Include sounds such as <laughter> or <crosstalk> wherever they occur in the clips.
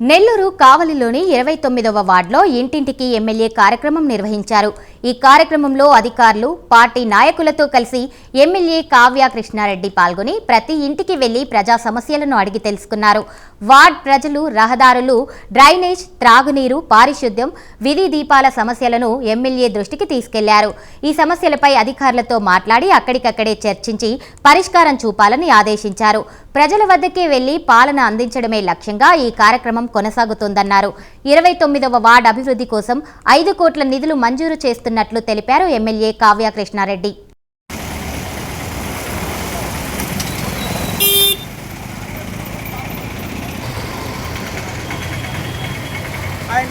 నెల్లూరు కావలిలోని ఇరవై తొమ్మిదవ వార్డులో ఇంటింటికి ఎమ్మెల్యే కార్యక్రమం నిర్వహించారు. ఈ కార్యక్రమంలో అధికారులు పార్టీ నాయకులతో కలిసి ఎమ్మెల్యే కావ్య కృష్ణారెడ్డి పాల్గొని ప్రతి ఇంటికి వెళ్ళి ప్రజా సమస్యలను అడిగి తెలుసుకున్నారు. వార్డ్ ప్రజలు రహదారులు డ్రైనేజ్ త్రాగునీరు పారిశుద్ధ్యం విధి దీపాల సమస్యలను ఎమ్మెల్యే దృష్టికి తీసుకెళ్ళారు. ఈ సమస్యలపై అధికారులతో మాట్లాడి అక్కడికక్కడే చర్చించి పరిష్కారం చూపాలని ఆదేశించారు. ప్రజల వద్దకే వెళ్ళి పాలన అందించడమే లక్ష్యంగా ఈ కార్యక్రమం కొనసాగుతోందన్నారు. ఇరవై తొమ్మిదవ వార్డు అభివృద్ధి కోసం ఐదు కోట్ల నిధులు మంజూరు చేస్తున్నట్లు తెలిపారు ఎమ్మెల్యే కావ్య కృష్ణారెడ్డి ఆయన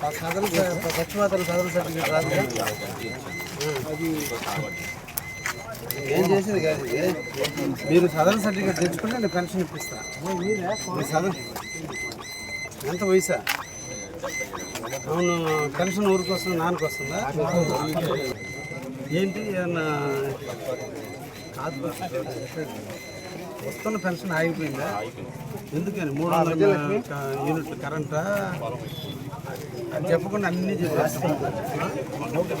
ఆ సదరు పశ్చిమాతల కథల సర్టిఫికేట్ రాదు అది ఏం చేసేది కాదు మీరు సదరు సర్టిఫికేట్ తెచ్చుకుంటే నేను పెన్షన్ ఇప్పిస్తా. మీ సదరు ఎంత వయసా? అవును పెన్షన్ ఊరికి వస్తుంది నాన్నకి వస్తుందా ఏంటి ఏమన్నా కాదు వస్తున్న పెన్షన్ ఆగిపోయిందా? ఎందుకని? మూడు వందల యూనిట్లు కరెంటా? అది చెప్పకుండా అన్నీ చెప్పేస్తాం. మొత్తం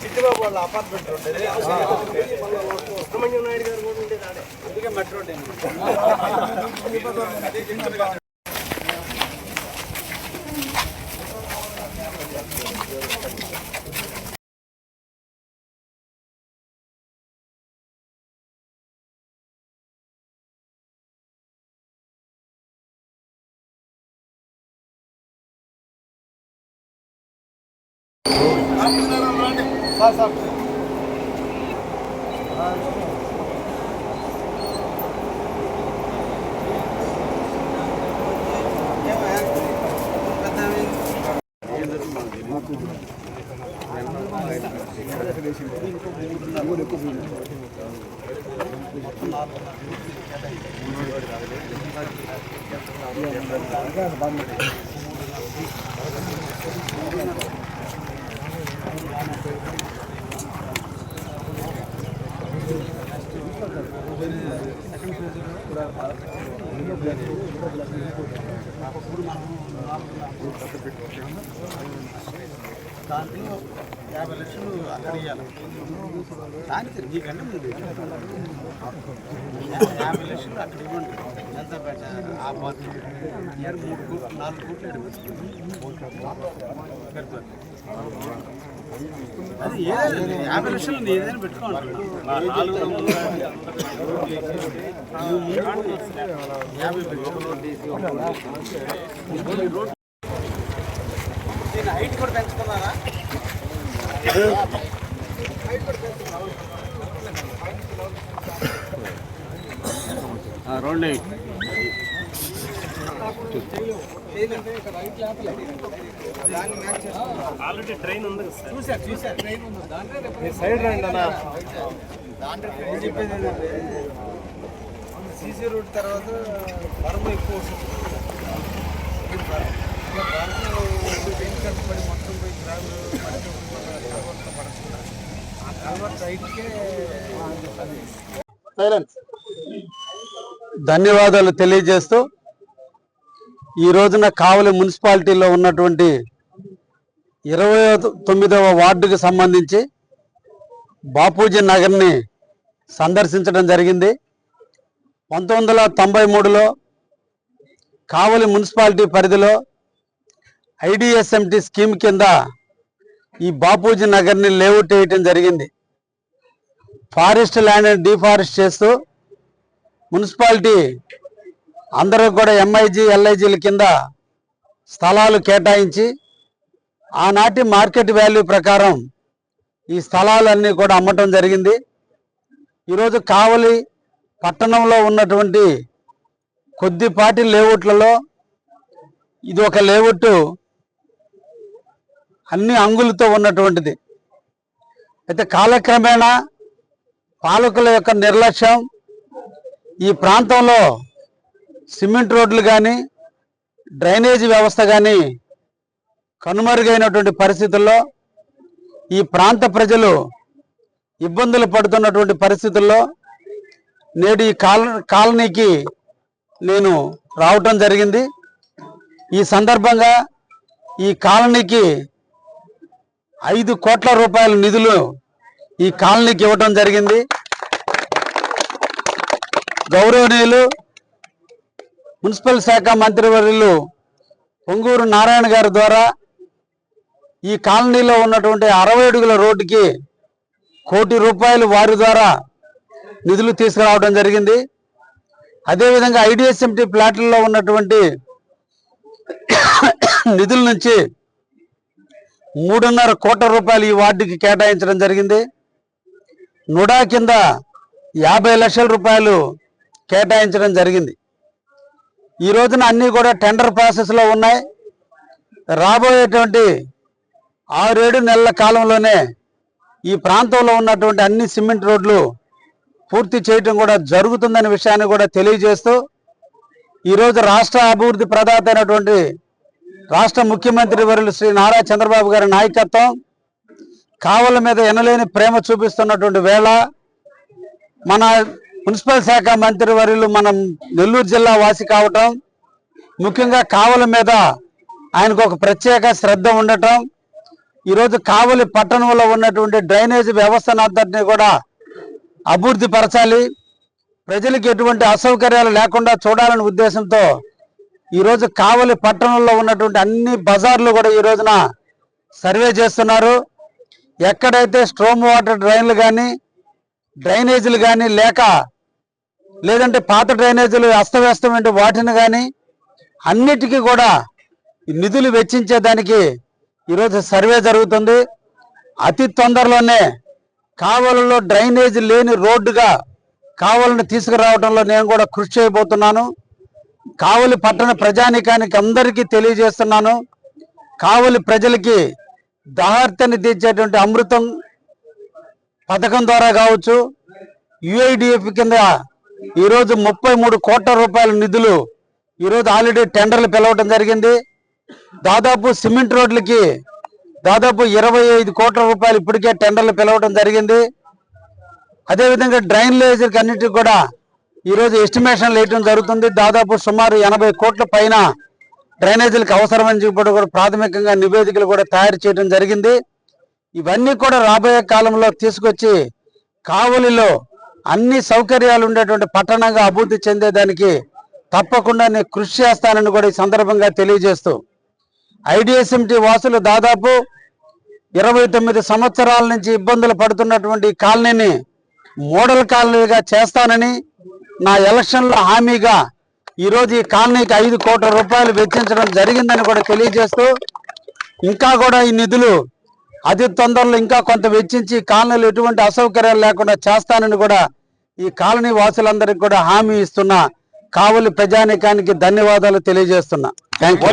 చిట్టిబాబు వాళ్ళ అపార్ట్మెంట్ ఉండేది సుబ్రహ్మణ్యం నాయుడు గారు కూడా ఉండేది అందుకే మట్టి రోడ్ అయింది దాంట్లో యాభై లక్షలు అక్కడ ఇవ్వాలి దానికి నీకంటే ముందు యాభై లక్షలు అక్కడ ఇవ్వండి. ఎంత పెట్ట ఆ ఇయర్ మూడు కోట్లు నాలుగు కోట్లు అది ఏదైనా యాభై లక్షలు నీ ఏదైనా పెట్టుకోండి. యాభై. హైట్ కూడా పెంచుకున్నారా? రెండు ఆల్రెడీ ట్రైన్ ఉంది చూసారు చూసారు ట్రైన్ ఉంది. దాంట్లో సైడ్ రండి అన్న. దాంట్లో చెప్పేది సీసీ రోడ్ తర్వాత వరమ ఎక్కువ వస్తుంది. పెయింట్ కట్టుబడి మొత్తం పోయి ధన్యవాదాలు తెలియజేస్తూ ఈ రోజున కావలి మున్సిపాలిటీలో ఉన్నటువంటి ఇరవై తొమ్మిదవ వార్డుకు సంబంధించి బాపూజీ నగర్ని సందర్శించడం జరిగింది. పంతొమ్మిది వందల తొంభై మూడులో కావలి మున్సిపాలిటీ పరిధిలో ఐడిఎస్ఎంటి స్కీమ్ కింద ఈ బాపూజీ నగర్ని లేఅవుట్ వేయటం జరిగింది. ఫారెస్ట్ ల్యాండ్ని డిఫారెస్ట్ చేస్తూ మున్సిపాలిటీ అందరూ కూడా ఎంఐజీ ఎల్ఐజీల కింద స్థలాలు కేటాయించి ఆనాటి మార్కెట్ వాల్యూ ప్రకారం ఈ స్థలాలన్నీ కూడా అమ్మటం జరిగింది. ఈరోజు కావలి పట్టణంలో ఉన్నటువంటి కొద్దిపాటి లేఅవుట్లలో ఇది ఒక లేఅవుట్ అన్ని అంగులతో ఉన్నటువంటిది. అయితే కాలక్రమేణా పాలకుల యొక్క నిర్లక్ష్యం ఈ ప్రాంతంలో సిమెంట్ రోడ్లు కానీ డ్రైనేజీ వ్యవస్థ కానీ కనుమరుగైనటువంటి పరిస్థితుల్లో ఈ ప్రాంత ప్రజలు ఇబ్బందులు పడుతున్నటువంటి పరిస్థితుల్లో నేడు ఈ కాల కాలనీకి నేను రావటం జరిగింది. ఈ సందర్భంగా ఈ కాలనీకి ఐదు కోట్ల రూపాయల నిధులు ఈ కాలనీకి ఇవ్వటం జరిగింది. గౌరవనీయులు మున్సిపల్ శాఖ మంత్రివర్యులు పొంగూరు నారాయణ గారి ద్వారా ఈ కాలనీలో ఉన్నటువంటి అరవై అడుగుల రోడ్డుకి కోటి రూపాయలు వారి ద్వారా నిధులు తీసుకురావడం జరిగింది. అదేవిధంగా ఐడిఎస్ఎంటీ ప్లాట్లలో ఉన్నటువంటి <coughs> నిధుల నుంచి మూడున్నర కోట్ల రూపాయలు ఈ వార్డుకి కేటాయించడం జరిగింది. నుడా కింద యాభై లక్షల రూపాయలు కేటాయించడం జరిగింది. ఈ రోజున అన్నీ కూడా టెండర్ ప్రాసెస్లో ఉన్నాయి. రాబోయేటువంటి ఆరేడు నెలల కాలంలోనే ఈ ప్రాంతంలో ఉన్నటువంటి అన్ని సిమెంట్ రోడ్లు పూర్తి చేయటం కూడా జరుగుతుందనే విషయాన్ని కూడా తెలియజేస్తూ ఈరోజు రాష్ట్ర అభివృద్ధి ప్రదాత అయినటువంటి రాష్ట్ర ముఖ్యమంత్రి వర్యులు శ్రీ నారా చంద్రబాబు గారి నాయకత్వం కావల మీద ఎనలేని ప్రేమ చూపిస్తున్నటువంటి వేళ మన మున్సిపల్ శాఖ మంత్రి వర్యులు మనం నెల్లూరు జిల్లా వాసి కావటం ముఖ్యంగా కావల మీద ఆయనకు ఒక ప్రత్యేక శ్రద్ధ ఉండటం ఈరోజు కావలి పట్టణంలో ఉన్నటువంటి డ్రైనేజ్ వ్యవస్థనంతటిని కూడా అభివృద్ధి పరచాలి. ప్రజలకు ఎటువంటి అసౌకర్యాలు లేకుండా చూడాలనే ఉద్దేశంతో ఈరోజు కావలి పట్టణంలో ఉన్నటువంటి అన్ని బజార్లు కూడా ఈ రోజున సర్వే చేస్తున్నారు. ఎక్కడైతే స్ట్రోమ్ వాటర్ డ్రైన్లు కానీ డ్రైనేజీలు కానీ లేక లేదంటే పాత డ్రైనేజీలు అస్తవ్యస్తమైన వాటిని కానీ అన్నిటికీ కూడా నిధులు వెచ్చించేదానికి ఈరోజు సర్వే జరుగుతుంది. అతి తొందరలోనే కావలలో డ్రైనేజ్ లేని రోడ్డుగా కావలను తీసుకురావడంలో నేను కూడా కృషి చేయబోతున్నాను. కావలి పట్టణ ప్రజానికానికి అందరికీ తెలియజేస్తున్నాను. కావలి ప్రజలకి దాహార్తని తీర్చేటువంటి అమృతం పథకం ద్వారా కావచ్చు యుఐడిఎఫ్ కింద ఈరోజు ముప్పై మూడు కోట్ల రూపాయల నిధులు ఈరోజు ఆల్రెడీ టెండర్లు పిలవడం జరిగింది. దాదాపు సిమెంట్ రోడ్లకి దాదాపు ఇరవై ఐదు కోట్ల రూపాయలు ఇప్పటికే టెండర్లు పిలవడం జరిగింది. అదేవిధంగా డ్రైన్లేజర్కి అన్నిటికి కూడా ఈరోజు ఎస్టిమేషన్ వేయటం జరుగుతుంది. దాదాపు సుమారు ఎనభై కోట్ల పైన డ్రైనేజీలకు అవసరమని చెప్పి కూడా ప్రాథమికంగా నివేదికలు కూడా తయారు చేయడం జరిగింది. ఇవన్నీ కూడా రాబోయే కాలంలో తీసుకొచ్చి కావలిలో అన్ని సౌకర్యాలు ఉండేటువంటి పట్టణంగా అభివృద్ధి చెందేదానికి తప్పకుండా నేను కృషి చేస్తానని కూడా ఈ సందర్భంగా తెలియజేస్తూ ఐడిఎస్ఎంటి వాసులు దాదాపు ఇరవై తొమ్మిది సంవత్సరాల నుంచి ఇబ్బందులు పడుతున్నటువంటి ఈ కాలనీని మోడల్ కాలనీగా చేస్తానని నా ఎలక్షన్లో హామీగా ఈరోజు ఈ కాలనీకి ఐదు కోట్ల రూపాయలు వెచ్చించడం జరిగిందని కూడా తెలియజేస్తూ ఇంకా కూడా ఈ నిధులు అతి తొందరలో ఇంకా కొంత వెచ్చించి కాలనీలు ఎటువంటి అసౌకర్యాలు లేకుండా చేస్తానని కూడా ఈ కాలనీ వాసులందరికీ కూడా హామీ ఇస్తున్నా. కావలి ప్రజానికానికి ధన్యవాదాలు తెలియజేస్తున్నా. Thank you